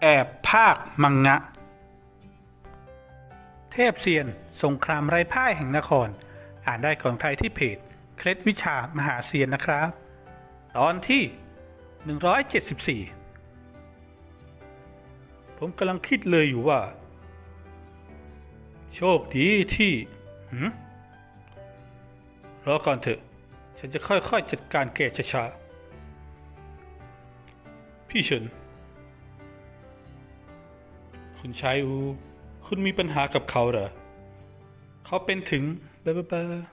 แอบภาคมังงะ เทพเซียน สงครามไร้พ่ายแห่งนคร อ่านได้ของไทยที่เพจ เคล็ดวิชามหาเซียนนะครับ ตอนที่ 174 ผมกำลังคิดเลยอยู่ว่า โชคดีที่หืมรอก่อนเถอะ ฉันจะค่อยๆจัดการแกช้าๆพี่เฉิน คุณชายอู คุณมีปัญหากับเขาเหรอ เขาเป็นถึงบะเบะเบะ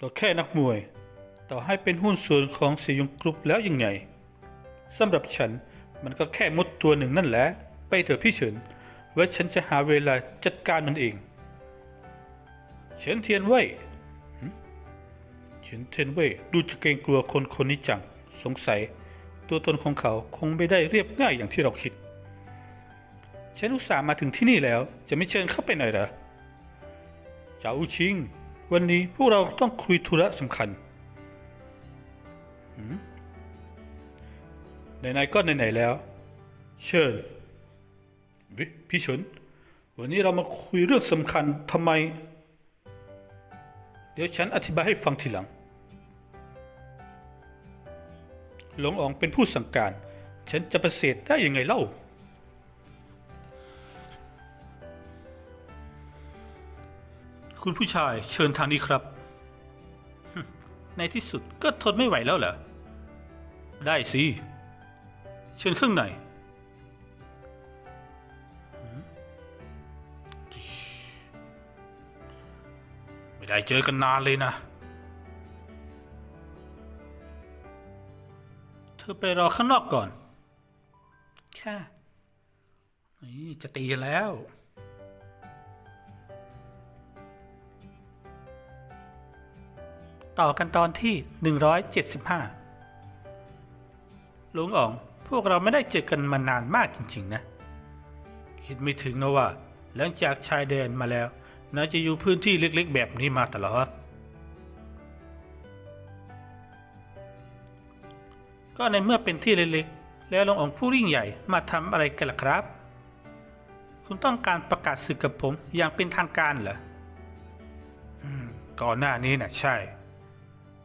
ก็แค่นักมวย ต่อให้เป็นหุ้นส่วนของสียงกรุ๊ปแล้วยังไงสำหรับฉันมันก็แค่มดตัวหนึ่งนั่นแหละ ไปเถอะพี่เฉินไว้ฉันจะหาเวลาจัดการมันเอง เฉินเทียนเว่ยเฉินเทียนเว่ยดูจะเกรงกลัวคนคนนี้จัง สงสัย ตัวตนของเขาคงไม่ได้เรียบง่ายอย่างที่เราคิด ฉันอุตส่าห์มาถึงที่นี่แล้ว จะไม่เชิญเข้าไปหน่อยเหรอ เจ้าอูชิง วันนี้พวกเราต้องคุยธุระสำคัญไหนๆก็ไหนๆแล้ว เชิญพี่เฉินวันนี้เรามาคุยเรื่องสำคัญทำไม เดี๋ยวฉันอธิบายให้ฟังทีหลัง หลงอองเป็นผู้สั่งการ ฉันจะประเสริฐได้ยังไงเล่า คุณผู้ชายเชิญทางนี้ครับ ในที่สุดก็ทนไม่ไหวแล้วเหรอ ได้สิ เชิญข้างในไม่ได้เจอกันนานเลยนะ อไปรอข้างนอกก่อนแค่นี่จะตีกันแล้ว ต่อกันตอนที่ 175ลุงอ๋อง พวกเราไม่ได้เจอกันมานานมากจริง ๆ นะ คิดไม่ถึงนะว่า หลังจากชายแดนมาแล้วน่าจะอยู่พื้นที่เล็กๆ แบบนี้มาตลอด ก็ในเมื่อเป็นที่เล็กๆ แล้วหลวงองค์ผู้ยิ่งใหญ่มาทำอะไรกันล่ะครับ คุณต้องการประกาศศึกกับผมอย่างเป็นทางการเหรอก่อนหน้านี้นะ่ะใช่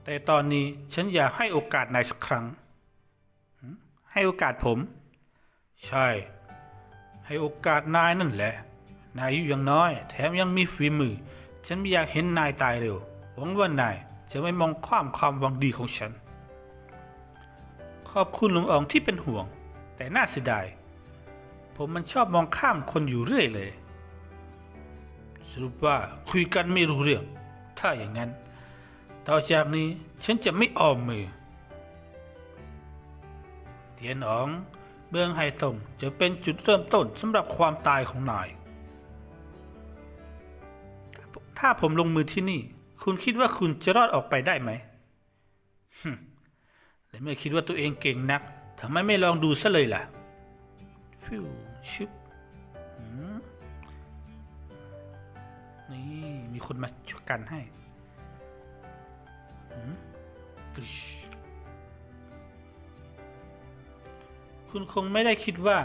แต่ตอนนี้ฉันอยากให้โอกาสนายสักครั้ง ให้โอกาสผม ใช่ ให้โอกาสนายนั่นแหละ นายอายุยังน้อย แถมยังมีฝีมือ ฉันไม่อยากเห็นนายตายเร็ว หวังว่านายจะไม่มองความความหวังดีของฉัน ขอบคุณลุงอองที่เป็นห่วง แต่น่าเสียดาย ผมมันชอบมองข้ามคนอยู่เรื่อยเลย สรุปว่าคุยกันไม่รู้เรื่อง ถ้าอย่างนั้น ต่อจากนี้ฉันจะไม่ออมมือ เทียนออง เมืองไฮตงจะเป็นจุดเริ่มต้นสำหรับความตายของนาย ถ้าผมลงมือที่นี่ คุณคิดว่าคุณจะรอดออกไปได้ไหมฮึม และเมื่อคิดว่าตัวเองเก่งนักทำไมไม่ลองดูซะเลยล่ะ ฟิวชิบนี่ มีคนมาช่วยกันให้กริชคุณคงไม่ได้คิดว่า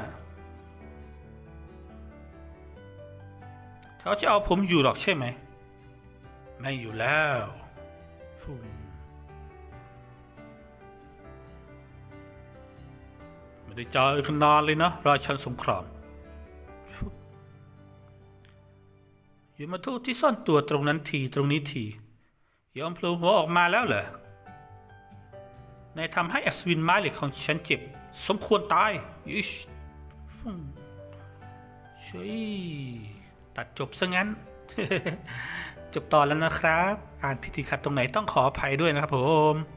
เขาจะเอาผมอยู่หรอกใช่ไหม ไม่อยู่แล้ว ได้เจอกันนานเลยนะ ราชันสงครามอย่ามาทูตที่ซ่อนตัวตรงนั้นทีตรงนี้ทียอมโผล่หัวออกมาแล้วเหรอนายทำให้อัศวินไม้เหล็กของฉันเจ็บ สมควรตายยิชฟูเช่วยตัดจบซะงั้น จบตอนแล้วนะครับ อ่านพิธีขัดตรงไหนต้องขออภัยด้วยนะครับผม